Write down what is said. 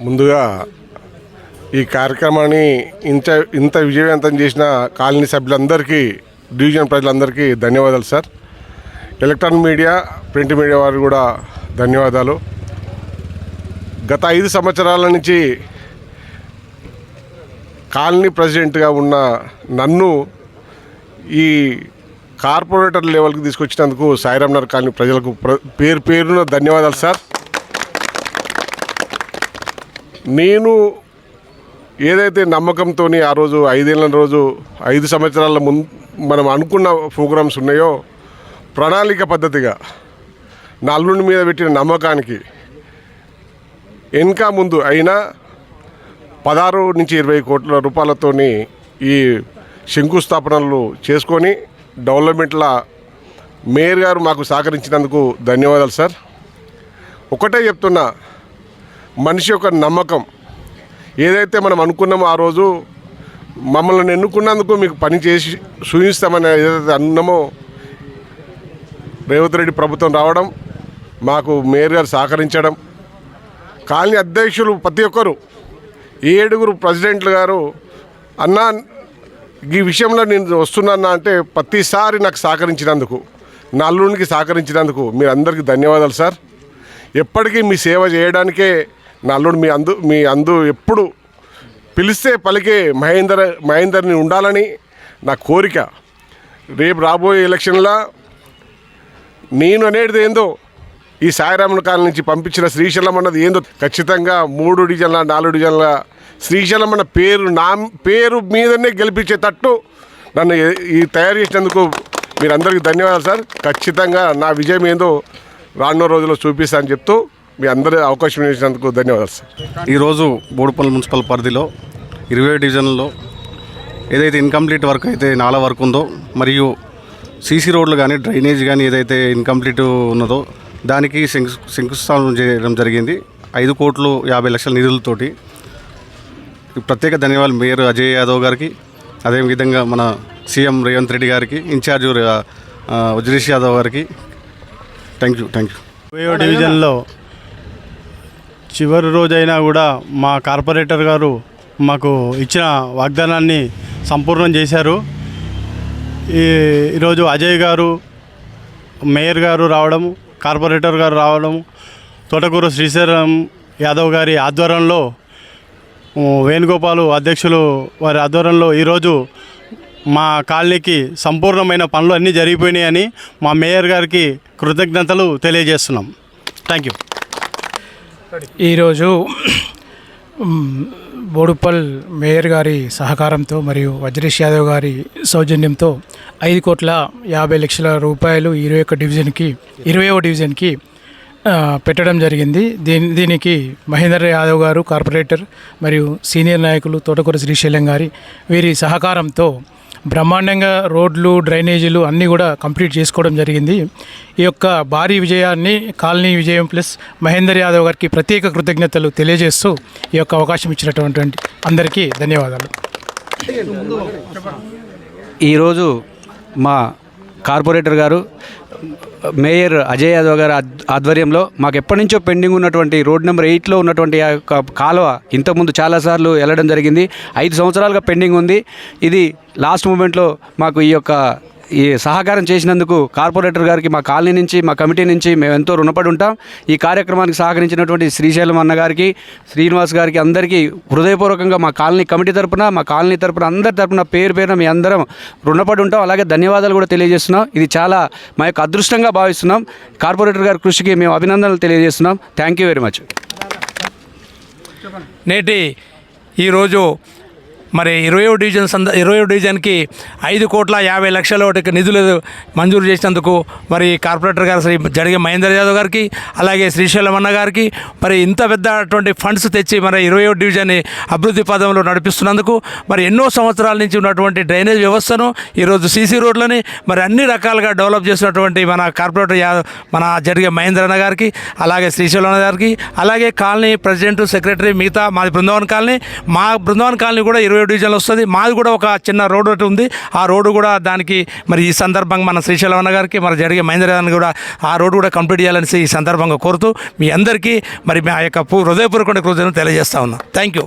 ముందుగా ఈ కార్యక్రమాన్ని ఇంత ఇంత విజయవంతం చేసిన కాలనీ సభ్యులందరికీ డివిజన్ ప్రజలందరికీ ధన్యవాదాలు sir. Electronic media print media వారు కూడా ధన్యవాదాలు. గత ఐదు సంవత్సరాల నుంచి కాలనీ ప్రెసిడెంట్గా ఉన్న నన్ను ఈ కార్పొరేటర్ లెవెల్కి తీసుకొచ్చినందుకు సాయిరామ్నగర్ కాలనీ ప్రజలకు ప్ర- పేరు పేరున ధన్యవాదాలు సార్. నేను ఏదైతే నమ్మకంతో ఆ రోజు ఐదేళ్ళ రోజు ఐదు సంవత్సరాల ముందు మనం అనుకున్న ప్రోగ్రామ్స్ ఉన్నాయో ప్రణాళిక పద్ధతిగా నల్లుని మీద పెట్టిన నమ్మకానికి ఇంకా ముందు అయినా పదహారు నుంచి ఇరవై కోట్ల రూపాయలతోని ఈ శంకుస్థాపనలు చేసుకొని డెవలప్మెంట్ల మేయర్ గారు మాకు సహకరించినందుకు ధన్యవాదాలు సార్. ఒకటే చెప్తున్నా మనిషి యొక్క నమ్మకం. ఏదైతే మనం అనుకున్నామో ఆ రోజు మమ్మల్ని ఎన్నుకున్నందుకు మీకు పని చేసి సూచిస్తామని ఏదైతే అన్నామో రేవంత్ రెడ్డి ప్రభుత్వం రావడం మాకు మేయర్ గారు సహకరించడం కాలనీ అధ్యక్షులు ప్రతి ఒక్కరు ఏడుగురు ప్రెసిడెంట్లు గారు అన్నా ఈ విషయంలో నేను వస్తున్నా అంటే ప్రతిసారి నాకు సహకరించినందుకు నా అల్లునికి సహకరించినందుకు మీరందరికీ ధన్యవాదాలు సార్. ఎప్పటికీ మీ సేవ చేయడానికే నా అల్లుడు మీ అందు మీ అందు ఎప్పుడు పిలిస్తే పలికే మహేందర్ మహేందర్ని ఉండాలని నా కోరిక. రేపు రాబోయే ఎలక్షన్లో నేను అనేది ఏందో ఈ సాయిరాముల కాలం నుంచి పంపించిన శ్రీశైలం అన్నది ఏందో ఖచ్చితంగా మూడు డిజన్ల నాలుగు డిజన్ల శ్రీశైలం అన్న పేరు నా పేరు మీదనే గెలిపించేటట్టు నన్ను ఈ తయారు చేసినందుకు మీరందరికీ ధన్యవాదాలు సార్. ఖచ్చితంగా నా విజయం ఏందో రానున్న రోజుల్లో చూపిస్తా అని చెప్తూ మీ అందరి అవకాశం ఇచ్చినందుకు ధన్యవాదాలు సార్. ఈరోజు బోడుపల్లి మున్సిపల్ పరిధిలో ఇరవై డివిజన్లో ఏదైతే ఇన్కంప్లీట్ వర్క్ అయితే నాలా వర్క్ ఉందో మరియు సీసీ రోడ్లు కానీ డ్రైనేజ్ కానీ ఏదైతే ఇన్కంప్లీట్ ఉన్నదో దానికి శంకు శంకుస్థాపన చేయడం జరిగింది. ఐదు కోట్లు యాభై లక్షల నిధులతోటి. ప్రత్యేక ధన్యవాదాలు మేయర్ అజయ్ యాదవ్ గారికి అదేవిధంగా మన సీఎం రేవంత్ రెడ్డి గారికి ఇన్ఛార్జ్ వజ్రేష్ యాదవ్ గారికి. Thank you thank you. ఇరవయో డివిజన్లో చివరి రోజైనా కూడా మా కార్పొరేటర్ గారు మాకు ఇచ్చిన వాగ్దానాన్ని సంపూర్ణం చేశారు. ఈ ఈరోజు అజయ్ గారు మేయర్ గారు రావడం కార్పొరేటర్ గారు రావడం తోటకూర శ్రీశైలం యాదవ్ గారి ఆధ్వర్యంలో వేణుగోపాలు అధ్యక్షులు వారి ఆధ్వర్యంలో ఈరోజు మా కాలనీకి సంపూర్ణమైన పనులు అన్నీ జరిగిపోయినాయని మా మేయర్ గారికి కృతజ్ఞతలు తెలియజేస్తున్నాం. Thank you. ఈరోజు బోడుపల్ మేయర్ గారి సహకారంతో మరియు వజ్రేష్ యాదవ్ గారి సౌజన్యంతో ఐదు కోట్ల యాభై లక్షల రూపాయలు ఇరవై ఒక్క డివిజన్కి ఇరవై డివిజన్కి పెట్టడం జరిగింది. దీని దీనికి మహేందర్ యాదవ్ గారు కార్పొరేటర్ మరియు సీనియర్ నాయకులు తోటకూర శ్రీశైలం గారి వీరి సహకారంతో బ్రహ్మాండంగా రోడ్లు డ్రైనేజీలు అన్నీ కూడా కంప్లీట్ చేసుకోవడం జరిగింది. ఈ యొక్క భారీ విజయాన్ని కాలనీ విజయం ప్లస్ మహేందర్ యాదవ్ గారికి ప్రత్యేక కృతజ్ఞతలు తెలియజేస్తూ ఈ యొక్క అవకాశం ఇచ్చినటువంటి అందరికీ ధన్యవాదాలు. ఈరోజు మా కార్పొరేటర్ గారు మేయర్ అజయ్ యాదవ్ గారి ఆధ్వర్యంలో మాకు ఎప్పటి నుంచో పెండింగ్ ఉన్నటువంటి రోడ్ నెంబర్ ఎయిట్లో ఉన్నటువంటి ఆ యొక్క కాలువ ఇంతకుముందు చాలాసార్లు వెళ్ళడం జరిగింది. ఐదు సంవత్సరాలుగా పెండింగ్ ఉంది. ఇది లాస్ట్ మూమెంట్లో మాకు ఈ యొక్క ఈ సహకారం చేసినందుకు కార్పొరేటర్ గారికి మా కాలనీ నుంచి మా కమిటీ నుంచి మేము ఎంతో రుణపడి ఉంటాం. ఈ కార్యక్రమానికి సహకరించినటువంటి శ్రీశైలం అన్నగారికి శ్రీనివాస్ గారికి అందరికీ హృదయపూర్వకంగా మా కాలనీ కమిటీ తరపున మా కాలనీ తరపున అందరి తరపున పేరు పేరున మీ అందరం రుణపడి ఉంటాం. అలాగే ధన్యవాదాలు కూడా తెలియజేస్తున్నాం. ఇది చాలా మా యొక్క అదృష్టంగా భావిస్తున్నాం. కార్పొరేటర్ గారి కృషికి మేము అభినందనలు తెలియజేస్తున్నాం. Thank you very much. నేటి ఈరోజు మరి ఇరవయో డివిజన్ సంద ఇరవయో డివిజన్కి ఐదు కోట్ల యాభై లక్షల ఒకటి నిధులు మంజూరు చేసినందుకు మరి కార్పొరేటర్ గారు శ్రీ జడిగే మహేందర్ యాదవ్ గారికి అలాగే శ్రీశైలం అన్న గారికి మరి ఇంత పెద్దటువంటి ఫండ్స్ తెచ్చి మరి ఇరవయో డివిజన్ని అభివృద్ధి పదంలో నడిపిస్తున్నందుకు మరి ఎన్నో సంవత్సరాల నుంచి ఉన్నటువంటి డ్రైనేజ్ వ్యవస్థను ఈరోజు సీసీ రోడ్లని మరి అన్ని రకాలుగా డెవలప్ చేసినటువంటి మన కార్పొరేటర్ యా మన జరిగే మహేంద్ర అన్న గారికి అలాగే శ్రీశైలం అన్న గారికి అలాగే కాలనీ ప్రెసిడెంట్ సెక్రటరీ మిగతా మాది బృందావన్ కాలనీ మా బృందావన్ కాలనీ కూడా ఇరవై ఇరవై డివిజన్లో వస్తుంది. మాది కూడా ఒక చిన్న రోడ్డు ఒకటి ఉంది. ఆ రోడ్డు కూడా దానికి మరి ఈ సందర్భంగా మన శ్రీశైలం అన్న గారికి మరి జరిగే మహేంద్ర గారిని కూడా ఆ రోడ్డు కూడా కంప్లీట్ చేయాలని ఈ సందర్భంగా కోరుతూ మీ అందరికీ మరి మా యొక్క హృదయపూర్వక కృతజ్ఞతలు తెలియజేస్తా ఉన్నాం. Thank you.